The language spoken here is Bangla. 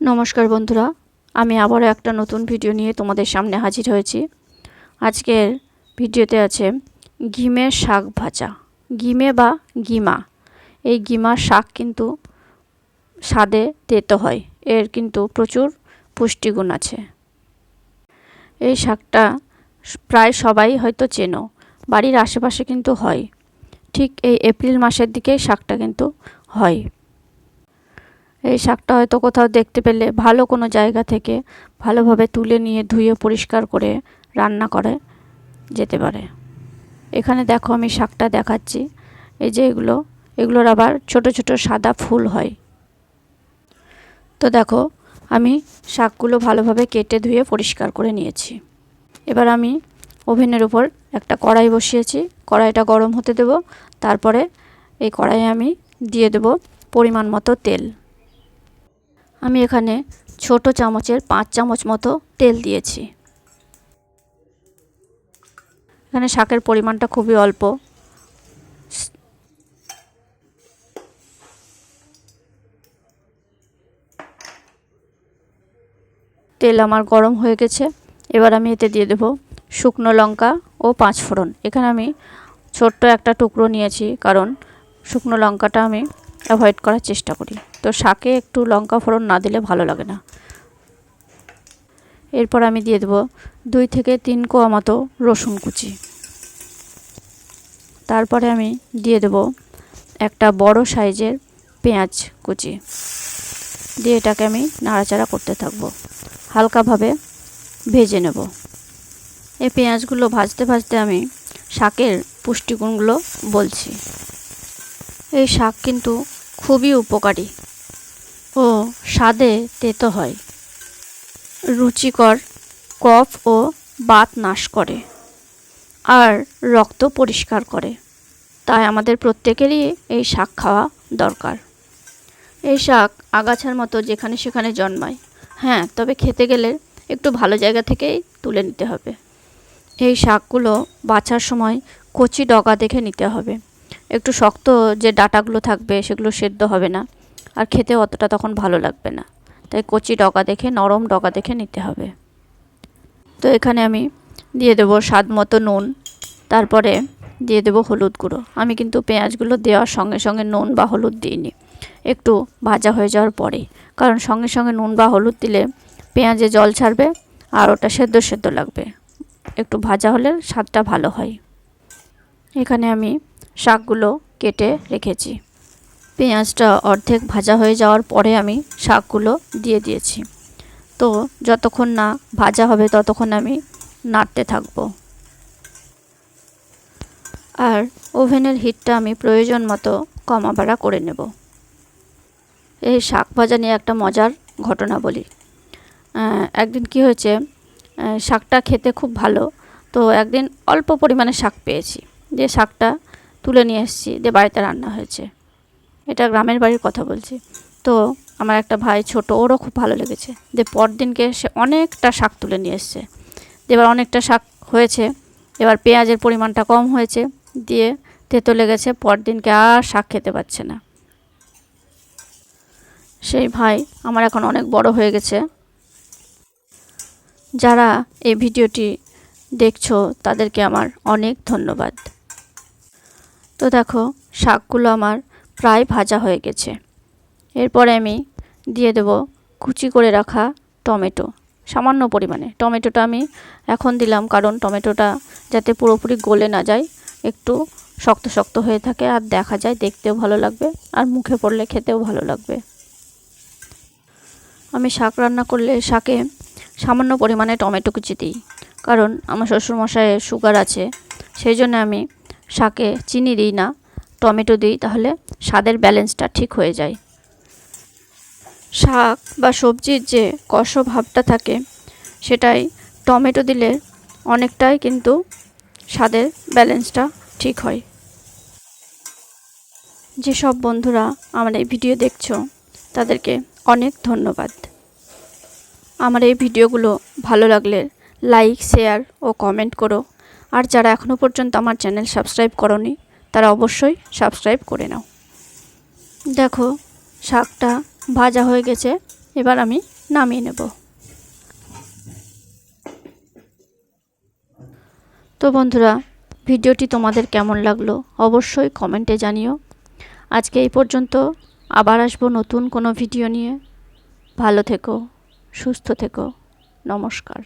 নমস্কার বন্ধুরা, আমি আবারও একটা নতুন ভিডিও নিয়ে তোমাদের সামনে হাজির হয়েছি। আজকের ভিডিওতে আছে ঘিমের শাক ভাজা। ঘিমে বা গিমা এই গিমার শাক কিন্তু স্বাদে তেতো হয়, এর কিন্তু প্রচুর পুষ্টিগুণ আছে। এই শাকটা প্রায় সবাই হয়তো চেনো, বাড়ির আশেপাশে কিন্তু হয়। ঠিক এই এপ্রিল মাসের দিকে শাকটা কিন্তু হয়। এই শাকটা হয়তো কোথাও দেখতে পেলে ভালো কোনো জায়গা থেকে ভালোভাবে তুলে নিয়ে ধুয়ে পরিষ্কার করে রান্না করে যেতে পারে। এখানে দেখো আমি শাকটা দেখাচ্ছি। এই যে এগুলো, এগুলোর আবার ছোট ছোট সাদা ফুল হয়। তো দেখো, আমি শাকগুলো ভালোভাবে কেটে ধুয়ে পরিষ্কার করে নিয়েছি। এবার আমি ওভেনের উপর একটা কড়াই বসিয়েছি। কড়াইটা গরম হতে দেব। তারপরে এই কড়াইয়ে আমি দিয়ে দেব পরিমাণ মতো তেল। আমি এখানে ছোট চামচের পাঁচ চামচ মতো তেল দিয়েছি। এখানে শাকের পরিমাণটা খুবই অল্প। তেল আমার গরম হয়ে গেছে। এবার আমি এতে দিয়ে দেব শুকনো লঙ্কা ও পাঁচ ফোড়ন। এখানে আমি ছোট্ট একটা টুকরো নিয়েছি, কারণ শুকনো লঙ্কাটা আমি অ্যাভয়েড করার চেষ্টা করি। তো শাকে একটু লঙ্কা ফোড়ন না দিলে ভালো লাগে না। এরপর আমি দিয়ে দেবো দুই থেকে তিন কোয়া মতো রসুন কুচি। তারপরে আমি দিয়ে দেব একটা বড় সাইজের পেঁয়াজ কুচি। দিয়ে এটাকে আমি নাড়াচাড়া করতে থাকব। হালকাভাবে ভেজে নেব। এই পেঁয়াজগুলো ভাজতে ভাজতে আমি শাকের পুষ্টিগুণগুলো বলছি। এই শাক কিন্তু খুবই উপকারী ও স্বাদে তেতো হয়। রুচিকর কফ ও বাত নাশ করে আর রক্ত পরিষ্কার করে। তাই আমাদের প্রত্যেকেরই এই শাক খাওয়া দরকার। এই শাক আগাছার মতো যেখানে সেখানে জন্মায়। হ্যাঁ তবে খেতে গেলে একটু ভালো জায়গা থেকেই তুলে নিতে হবে। এই শাকগুলো বাছার সময় কচি ডগা দেখে নিতে হবে। একটু শক্ত যে ডাটাগুলো থাকবে সেগুলো সেদ্ধ হবে না। আর খেতে অতটা তখন ভালো লাগবে না। তাই কচি ডগা দেখে, নরম ডগা দেখে নিতে হবে। তো এখানে আমি দিয়ে দেবো স্বাদ মতো নুন। তারপরে দিয়ে দেবো হলুদ গুঁড়ো। আমি কিন্তু পেঁয়াজগুলো দেওয়ার সঙ্গে সঙ্গে নুন বা হলুদ দিইনি। একটু ভাজা হয়ে যাওয়ার পরে কারণ সঙ্গে সঙ্গে নুন বা হলুদ দিলে পেঁয়াজে জল ছাড়বে আর ওটা সেদ্ধ সেদ্ধ লাগবে। একটু ভাজা হলে স্বাদটা ভালো হয়। এখানে আমি শাকগুলো কেটে রেখেছি। পেঁয়াজটা অর্ধেক ভাজা হয়ে যাওয়ার পরে আমি শাকগুলো দিয়ে দিয়েছি। তো যতক্ষণ না ভাজা হবে ততক্ষণ আমি নাড়তে থাকব। আর ওভেনের হিটটা আমি প্রয়োজন মতো কমা বাড়া করে নেব। এই শাক ভাজা নিয়ে একটা মজার ঘটনা বলি। একদিন কি হয়েছে শাকটা খেতে খুব ভালো, তো একদিন অল্প পরিমাণে শাক পেয়েছি। যে শাকটা তুলে নিয়ে এসেছি দিয়ে বাড়িতে রান্না হয়েছে। এটা গ্রামের বাড়ির কথা বলছি। তো আমার একটা ভাই ছোট, ওরও খুব ভালো লেগেছে। দিয়ে পরদিনকে সে অনেকটা শাক তুলে নিয়ে এসছে। এবার অনেকটা শাক হয়েছে, এবার পেঁয়াজের পরিমাণটা কম হয়েছে, দিয়ে তেতো লেগেছে, পরদিনকে আর শাক খেতে পাচ্ছে না। সেই ভাই আমার এখন অনেক বড় হয়ে গেছে। যারা এই ভিডিওটি দেখছ, তাদেরকে আমার অনেক ধন্যবাদ। তো দেখো, শাকগুলো আমার প্রায় ভাজা হয়ে গেছে। এরপরে আমি দিয়ে দেব কুচি করে রাখা টমেটো, সামান্য পরিমাণে। টমেটোটা আমি এখন দিলাম কারণ টমেটোটা যাতে পুরোপুরি গলে না যায়, একটু শক্ত শক্ত হয়ে থাকে আর দেখা যায় দেখতেও ভালো লাগবে আর মুখে পড়লে খেতেও ভালো লাগবে। আমি শাক রান্না করলে শাকে সামান্য পরিমাণে টমেটো কুচি দিই, কারণ আমার শ্বশুরমশাইয়ের সুগার আছে, সেই জন্য আমি শাকে চিনি দিই না, টমেটো দিই, তাহলে স্বাদের ব্যালেন্সটা ঠিক হয়ে যায়। শাক বা সবজির যে কষ ভাবটা থাকে, সেটাই টমেটো দিলে অনেকটাই কিন্তু স্বাদের ব্যালেন্সটা ঠিক হয়। যেসব বন্ধুরা আমার এই ভিডিও দেখছ, তাদেরকে অনেক ধন্যবাদ। আমার এই ভিডিওগুলো ভালো লাগলে লাইক, শেয়ার ও কমেন্ট করো। আর যারা এখনও পর্যন্ত আমার চ্যানেল সাবস্ক্রাইব করনি, তারা অবশ্যই সাবস্ক্রাইব করে নাও। দেখো, শাকটা ভাজা হয়ে গেছে, এবার আমি নামিয়ে নেব। তো বন্ধুরা, ভিডিওটি তোমাদের কেমন লাগল অবশ্যই কমেন্টে জানিও। আজকে এই পর্যন্ত, আবার আসব নতুন কোনো ভিডিও নিয়ে। ভালো থেকো, সুস্থ থেকো, নমস্কার।